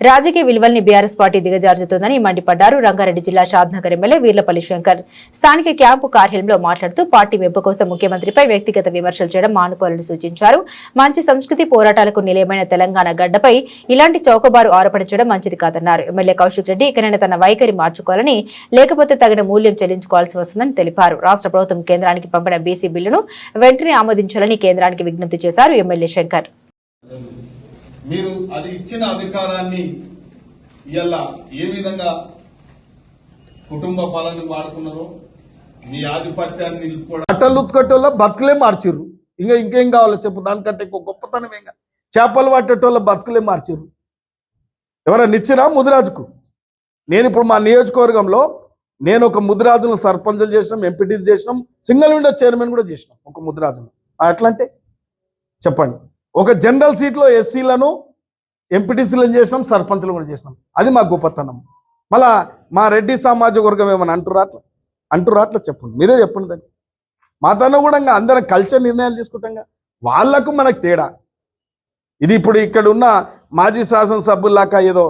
రాజకీయ విలువల్ని BRS party దిగజార్చుతోందని మండిపడ్డారు రంగారెడ్డి జిల్లా షాద్నగర్ ఎమ్మెల్యే వీర్లపల్లి శంకర్. స్థానిక క్యాంపు కార్యాలయంలో మాట్లాడుతూ పార్టీ వెంపు కోసం ముఖ్యమంత్రిపై వ్యక్తిగత విమర్శలు చేయడం మానుకోవాలని సూచించారు. మంచి సంస్కృతి పోరాటాలకు నిలయమైన తెలంగాణ గడ్డపై ఇలాంటి చౌకబారు ఆరోపణ చేయడం మంచిది కాదన్నారు. ఎమ్మెల్యే కౌశిక్ రెడ్డి ఇకనైనా తన వైఖరి మార్చుకోవాలని లేకపోతే తగిన మూల్యం చెల్లించుకోవాల్సి వస్తుందని తెలిపారు. రాష్ట్ర ప్రభుత్వం కేంద్రానికి పంపిన బీసీ బిల్లును వెంటనే ఆమోదించాలని కేంద్రానికి విజ్ఞప్తి చేశారు ఎమ్మెల్యే శంకర్. మీరు అది ఇచ్చిన అధికారాన్ని ఇవాళ ఏ విధంగా కుటుంబ పాలన వాడుకున్నారో మీ ఆధిపత్యాన్ని నిలుపుకోవడం. అట్టలు ఉత్కట్టోళ్ళ బతుకులే మార్చిర్రు. ఇంకా ఇంకేం కావాలో చెప్పు. దానికంటే ఇంకో గొప్పతనం ఏం చేపలు పట్టేటోళ్ళ బతుకులే మార్చిర్రు. ఎవరైనా ఇచ్చినా ముదిరాజుకు? నేను ఇప్పుడు మా నియోజకవర్గంలో నేను ఒక ముదిరాజును సర్పంచులు చేసినాం ఎంపీటీస్ చేసినాం సింగిల్ విండో చైర్మన్ కూడా చేసినాం ఒక ముదిరాజును. అట్లంటే చెప్పండి. ఒక జనరల్ సీట్లో ఎస్సీలను ఎంపీటీసీలను చేసినాం? సర్పంచ్లు కూడా చేసినాం. అది మా గొప్పతనం. మళ్ళా మా రెడ్డి సామాజిక వర్గం ఏమని అంటురా అట్లా? అంటురా అట్లా చెప్పండి. మీరే చెప్పండి దాన్ని. మా తన కూడా అందరం కల్చర్ నిర్ణయాలు తీసుకుంటాం వాళ్ళకు మనకు తేడా. ఇది ఇప్పుడు ఇక్కడ ఉన్న మాజీ శాసనసభ్యులాక ఏదో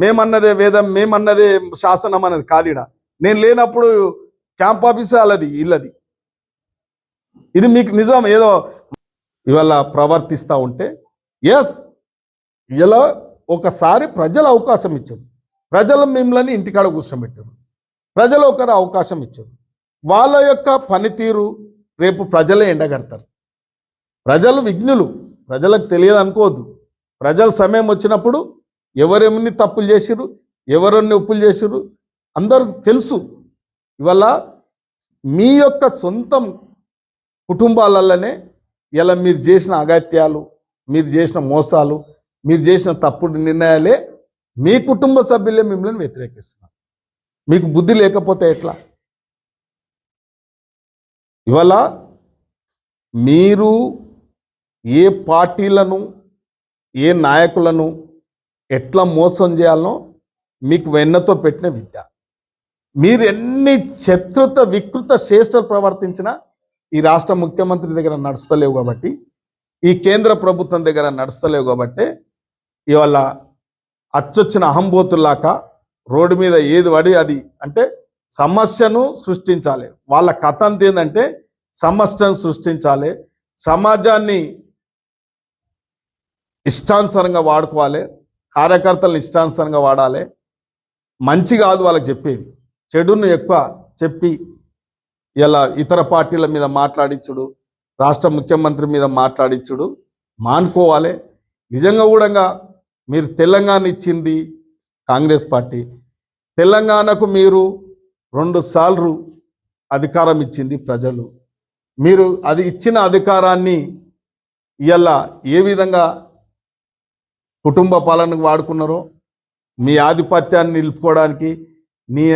మేమన్నదే వేదం మేమన్నదే శాసనం అన్నది కాదిడ. నేను లేనప్పుడు క్యాంప్ ఆఫీస్ వాళ్ళది ఇల్లది. ఇది మీకు నిజం. ఏదో ఇవాళ ప్రవర్తిస్తూ ఉంటే ఎస్ ఇలా ఒకసారి ప్రజలు అవకాశం ఇచ్చారు. ప్రజలు మిమ్మల్ని ఇంటికాడ కూర్చోబెట్టారు. ప్రజలు ఒకరు అవకాశం ఇచ్చారు. వాళ్ళ యొక్క పనితీరు రేపు ప్రజలే ఎండగడతారు. ప్రజలు విఘ్నులు. ప్రజలకు తెలియదు అనుకోవద్దు. ప్రజల సమయం వచ్చినప్పుడు ఎవరెన్ని తప్పులు చేసిరు ఎవరెన్ని ఒప్పులు చేసిరు అందరికి తెలుసు. ఇవాళ మీ యొక్క సొంతం కుటుంబాలలోనే ఇలా మీరు చేసిన అగత్యాలు మీరు చేసిన మోసాలు మీరు చేసిన తప్పుడు నిర్ణయాలే మీ కుటుంబ సభ్యులే మిమ్మల్ని వ్యతిరేకిస్తున్నారు. మీకు బుద్ధి లేకపోతే ఎట్లా? ఇవాళ మీరు ఏ పార్టీలను ఏ నాయకులను ఎట్లా మోసం చేయాలనో మీకు వెన్నతో పెట్టిన విద్య. మీరు ఎన్ని శత్రుత వికృత శ్రేష్టలు ప్రవర్తించినా ఈ రాష్ట్ర ముఖ్యమంత్రి దగ్గర నడుస్తలేవు కాబట్టి ఈ కేంద్ర ప్రభుత్వం దగ్గర నడుస్తలేవు కాబట్టి ఇవాళ అచ్చొచ్చిన అహంబోతుల్లాక రోడ్డు మీద ఏది పడి అది అంటే సమస్యను సృష్టించాలి. వాళ్ళ కథ అంత ఏంటంటే సమస్యను సృష్టించాలి. సమాజాన్ని ఇష్టానుసారంగా వాడుకోవాలి. కార్యకర్తలను ఇష్టానుసారంగా వాడాలి. మంచి కాదు వాళ్ళకి చెప్పేది. చెడును ఎక్కువ చెప్పి ఇలా ఇతర పార్టీల మీద మాట్లాడించుడు రాష్ట్ర ముఖ్యమంత్రి మీద మాట్లాడించుడు మానుకోవాలి. నిజంగా కూడా మీరు తెలంగాణ ఇచ్చింది కాంగ్రెస్ పార్టీ. తెలంగాణకు మీరు రెండు సార్లు అధికారం ఇచ్చింది ప్రజలు. మీరు అది ఇచ్చిన అధికారాన్ని ఇలా ఏ విధంగా కుటుంబ పాలనకు వాడుకున్నారో మీ ఆధిపత్యాన్ని నిలుపుకోవడానికి నీ